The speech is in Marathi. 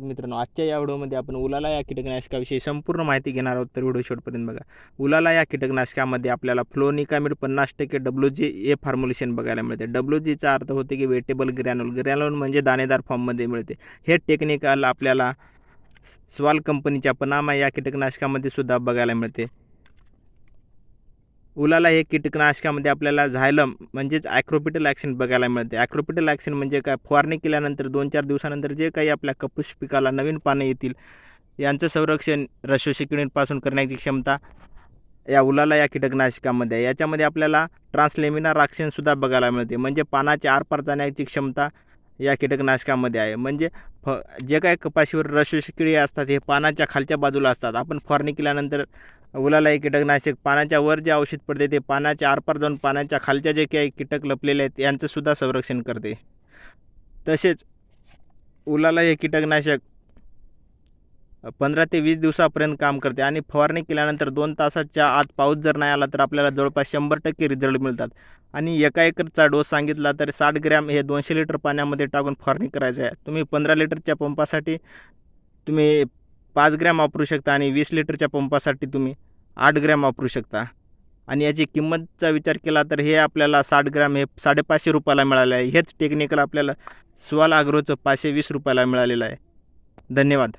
मित्रांनो आजच्या या व्हिडिओमध्ये आपण उलाला या कीटकनाशकाविषयी संपूर्ण माहिती घेणार आहोत. तर व्हिडिओ शेवटपर्यंत बघा. उलाला या कीटकनाशकामध्ये आपल्याला फ्लोनिकामिड पन्नास टक्के डब्ल्यू जी ए फॉर्म्युलेशन बघायला मिळते. डब्ल्यू जीचा अर्थ होते की वेटेबल ग्रॅन्युल. ग्रॅन्युल म्हणजे दाणेदार फॉर्ममध्ये मिळते. हे टेक्निकल आपल्याला स्वाल कंपनीच्या पनामा या कीटकनाशकामध्ये सुद्धा बघायला मिळते. उलाला हे कीटकनाशकामध्ये आपल्याला झायलम म्हणजेच ॲक्रोपिटल ॲक्शन बघायला मिळते. ॲक्रोपिटल ॲक्शन म्हणजे काय? फवारणी केल्यानंतर दोन चार दिवसानंतर जे काही आपल्या कपूस पिकाला नवीन पाने येतील यांचं संरक्षण रशोशिकिणींपासून करण्याची क्षमता या उलाला या कीटकनाशकामध्ये आहे. याच्यामध्ये आपल्याला ट्रान्सलेमिनार राक्षणसुद्धा बघायला मिळते. म्हणजे पानाची आरपार जाण्याची क्षमता या कीटकनाशकामध्ये आहे. म्हणजे फ जे काय कपाशीवर रशोशिकिळी असतात हे पानाच्या खालच्या बाजूला असतात. आपण फवारणी केल्यानंतर उलाला हे कीटकनाशक पानाच्या वर जे औषध पडते ते पानाच्या आरपार जाऊन पानाच्या खालच्या जे काही कीटक लपलेले आहेत यांचंसुद्धा संरक्षण करते. तसेच उलाला हे कीटकनाशक पंधरा ते वीस दिवसापर्यंत काम करते आणि फवारणी केल्यानंतर दोन तासाच्या आत पाऊस जर नाही आला तर आपल्याला जवळपास शंभर टक्के रिझल्ट मिळतात. आणि एका एकरचा डोस सांगितला तर साठ ग्रॅम हे दोनशे लिटर पाण्यामध्ये टाकून फवारणी करायचं आहे. तुम्ही पंधरा लिटरच्या पंपासाठी तुम्ही पाच ग्रॅम वापरू शकता आणि वीस लिटरच्या पंपासाठी तुम्ही आठ ग्रॅम वापरू शकता. आणि याची किंमतचा विचार केला तर हे आपल्याला साठ ग्रॅम हे साडेपाचशे रुपयाला मिळालं आहे. हेच टेक्निकल आपल्याला स्वाल आग्रोचं पाचशे वीस रुपयाला मिळालेलं आहे. धन्यवाद.